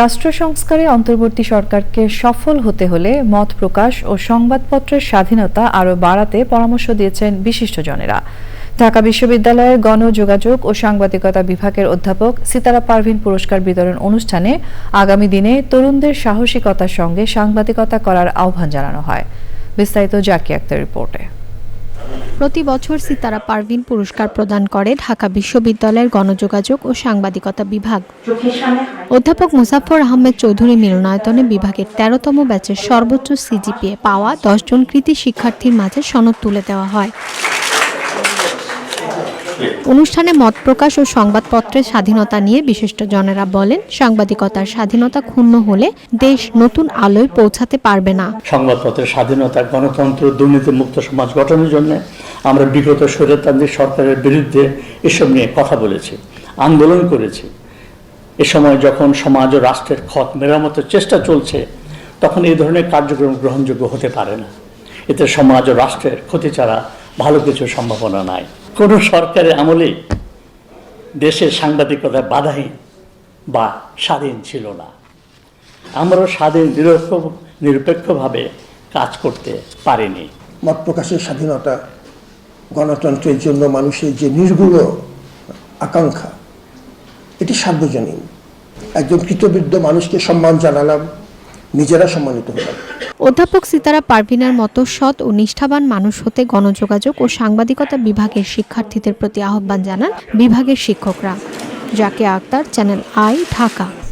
রাষ্ট্র সংস্কারে অন্তর্বর্তী সরকারকে সফল হতে হলে মত প্রকাশ ও সংবাদপত্রের স্বাধীনতা আরও বাড়াতে পরামর্শ দিয়েছেন বিশিষ্টজনেরা। ঢাকা বিশ্ববিদ্যালয়ের গণযোগাযোগ ও সাংবাদিকতা বিভাগের অধ্যাপক সিতারা পারভিন পুরস্কার বিতরণ অনুষ্ঠানে আগামী দিনে তরুণদের সাহসিকতার সঙ্গে সাংবাদিকতা করার আহ্বান জানানো হয়। বিস্তারিত জাকি আক্তার রিপোর্টে। প্রতি বছর সিতারা পারভিন পুরস্কার প্রদান করে ঢাকা বিশ্ববিদ্যালয়ের গণযোগাযোগ ও সাংবাদিকতা বিভাগ। অধ্যাপক মুসাফর আহমেদ চৌধুরী মিলনায়তনে বিভাগের তেরোতম ব্যাচের সর্বোচ্চ সিজিপিএ পাওয়া দশজন কৃতি শিক্ষার্থীর মাঝে সনদ তুলে দেওয়া হয়। অনুষ্ঠানে মত প্রকাশ ও সংবাদপত্রের স্বাধীনতা নিয়ে বিশিষ্ট জনেরা বলেন, সাংবাদিকতার স্বাধীনতা ক্ষুণ্ণ হলে দেশ নতুন আলোয় পৌঁছাতে পারবে না। সংবাদপত্রের স্বাধীনতা গণতন্ত্র দুর্নীতিমুক্ত সমাজ গঠনের জন্য আমরা বিগত স্বৈরতান্ত্রিক সরকারের বিরুদ্ধে এসব নিয়ে কথা বলেছি, আন্দোলন করেছি। এ সময় যখন সমাজ ও রাষ্ট্রের ক্ষত মেরামতের চেষ্টা চলছে, তখন এই ধরনের কার্যক্রম গ্রহণযোগ্য হতে পারে না। এতে সমাজ ও রাষ্ট্রের ক্ষতি ছাড়া ভালো কিছু সম্ভাবনা নাই। কোনো সরকারের আমলেই দেশের সাংবাদিকতা বাধাহীন বা স্বাধীন ছিল না। আমরাও স্বাধীন, নিরপেক্ষ, নিরপেক্ষভাবে কাজ করতে পারিনি। মত প্রকাশের স্বাধীনতা গণতন্ত্রের জন্য মানুষের যে নির্গুণ আকাঙ্ক্ষা, এটি সার্বজনীন। একজন কৃতবিদ্ধ মানুষকে সম্মান জানালাম, নিজেরা সম্মানিত হলাম। অধ্যাপক সিতারা পারভিনের মতো সৎ ও নিষ্ঠাবান মানুষ হতে গণযোগাযোগ ও সাংবাদিকতা বিভাগের শিক্ষার্থীদের প্রতি আহ্বান জানান বিভাগের শিক্ষকরা। জাকে আক্তার, চ্যানেল আই, ঢাকা।